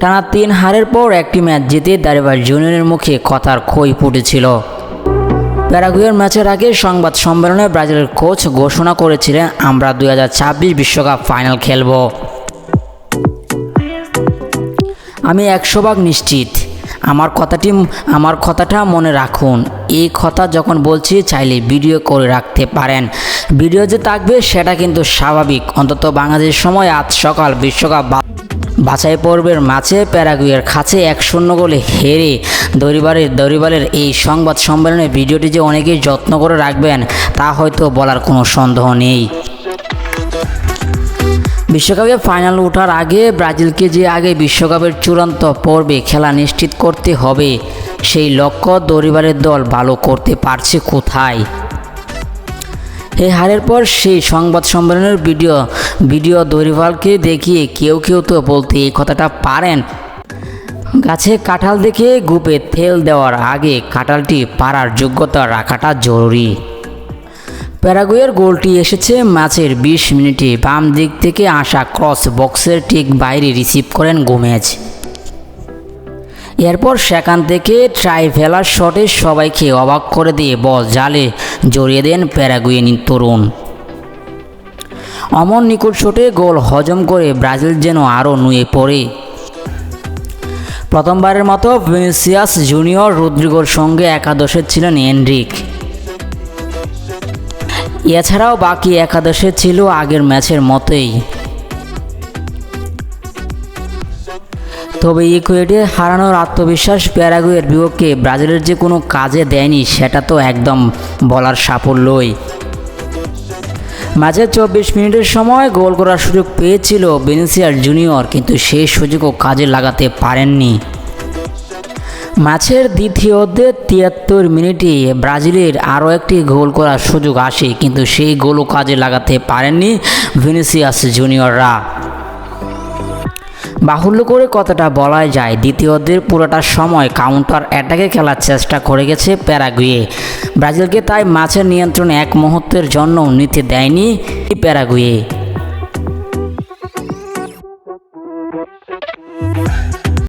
টানা তিন হারের পর একটি ম্যাচ জিতে দারিবার জুনিয়রের মুখে কথার খই ফুটেছিল। প্যারাগুয়ের ম্যাচের আগে সংবাদ সম্মেলনে ব্রাজিলের কোচ ঘোষণা করেছিলেন, আমরা দুই বিশ্বকাপ ফাইনাল খেলব। আমি একশো ভাগ নিশ্চিত। আমার কথাটি, আমার কথাটা মনে রাখুন। এই কথা যখন বলছি, চাইলে ভিডিও করে রাখতে পারেন। ভিডিও যে থাকবে, সেটা কিন্তু স্বাভাবিক। অন্তত বাংলাদেশ সময় আজ সকাল বিশ্বকাপ বাছাই পর্বের ম্যাচে প্যারাগুয়ের কাছে এক শূন্য গোলে হেরে দরিবারের দরিবারের এই সংবাদ সম্মেলনে ভিডিওটি যে অনেকেই যত্ন করে রাখবেন, তা হয়তো বলার কোনো সন্দেহ নেই। বিশ্বকাপে ফাইনাল ওঠার আগে ব্রাজিলকে যে আগে বিশ্বকাপের চূড়ান্ত পর্বে খেলা নিশ্চিত করতে হবে, সেই লক্ষ্য দরিবারের দল ভালো করতে পারছে কোথায়? এই হারের পর সেই সংবাদ সম্মেলনের ভিডিও ভিডিও দরিবালকে দেখিয়ে কেউ কেউ তো বলতে এই কথাটা পারেন। গাছে কাঁঠাল দেখে গুপে তেল দেওয়ার আগে কাঁঠালটি পাড়ার যোগ্যতা রাখাটা জরুরি। প্যারাগুয়ের গোলটি এসেছে ম্যাচের বিশ মিনিটে। বাম দিক থেকে আসা ক্রস বক্সের ঠিক বাইরে রিসিভ করেন গোমেজ। এরপর সেখান থেকে ট্রাইভেলার শটে সবাইকে অবাক করে দিয়ে বল জালে জড়িয়ে দেন প্যারাগুয়েনি তরুণ। অমন নিকুট শটে গোল হজম করে ব্রাজিল যেন আরও নুয়ে পড়ে। প্রথমবারের মতো ভিনিসিয়াস জুনিয়র রুদ্রিগোর সঙ্গে একাদশে ছিলেন এনরিক। এছাড়াও বাকি একাদশে ছিল আগের ম্যাচের মতোই। তবে ইকুয়েডে হারানোর আত্মবিশ্বাস প্যারাগুয়ের বিপক্ষে ব্রাজিলের যে কোনো কাজে দেয়নি, সেটা তো একদম বলার সাফল্যই। ম্যাচের চব্বিশ মিনিটের সময় গোল করার সুযোগ পেয়েছিল বেনিসিয়ার জুনিয়র, কিন্তু সেই সুযোগও কাজে লাগাতে পারেননি। ম্যাচের দ্বিতীয় অর্ধে তিয়াত্তর মিনিটে ব্রাজিলের আরও একটি গোল করার সুযোগ আসে, কিন্তু সেই গোলও কাজে লাগাতে পারেননি ভিনিসিয়াস জুনিয়ররা। বাহুল্য করে কথাটা বলাই যায়। দ্বিতীয়দের পুরোটা সময় কাউন্টার অ্যাটাকে খেলার চেষ্টা করে গেছে প্যারাগুয়ে। ব্রাজিলকে তাই মাছের নিয়ন্ত্রণ এক মুহূর্তের জন্য নিতে দেয়নি প্যারাগুয়ে।